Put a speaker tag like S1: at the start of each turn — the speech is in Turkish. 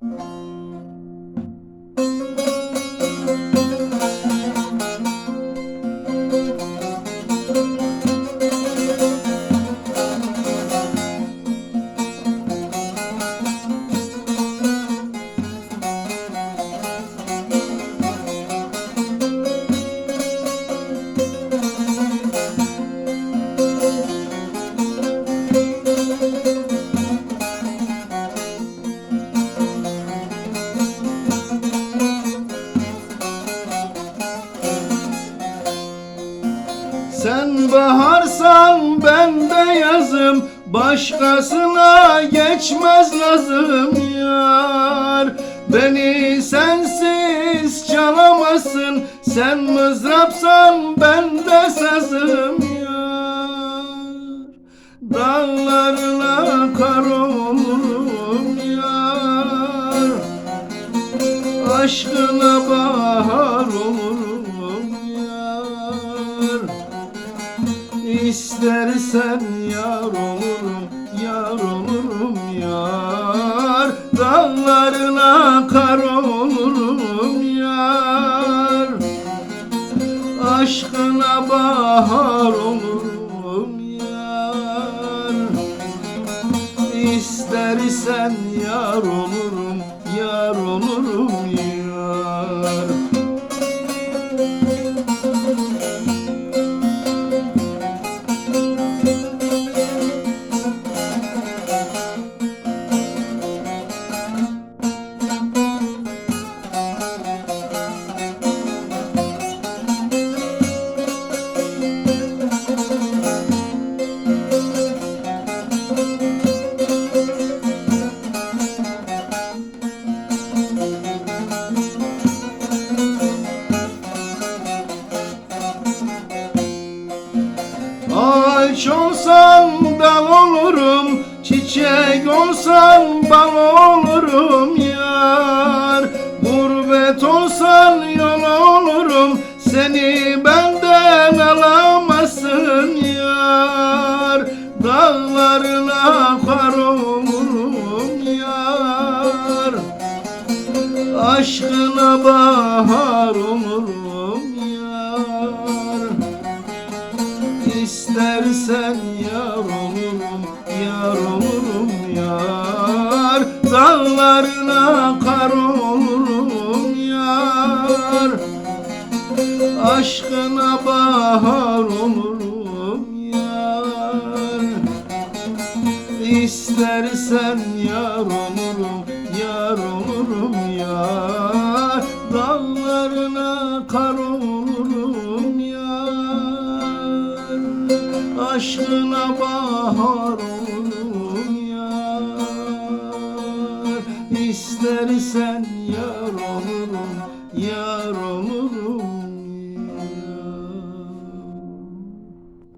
S1: Thank you. Sen baharsan ben de yazım Başkasına geçmez lazım yar. Beni sensiz çalamazsın Sen mızrapsan ben de sazım yar. Dağlarına kar olurum yar Aşkına bahar olurum İstersen yar olurum, yar olurum yar. Dağlarına kar olurum yar. Aşkına bahar olurum yar. İstersen yar olurum, yar olurum yar Ağaç olsan dal olurum Çiçek olsan bal olurum yar Gurbet olsan yol olurum Seni benden alamazsın yar Dağlarına kar olurum yar Aşkına bahar olurum yar İstersen yar olurum, yar olurum yar. Dağlarına kar olurum yar. Aşkına bahar olurum yar. İstersen yar olurum, yar olurum yar Aşkına bahar olurum yar. İstersen yar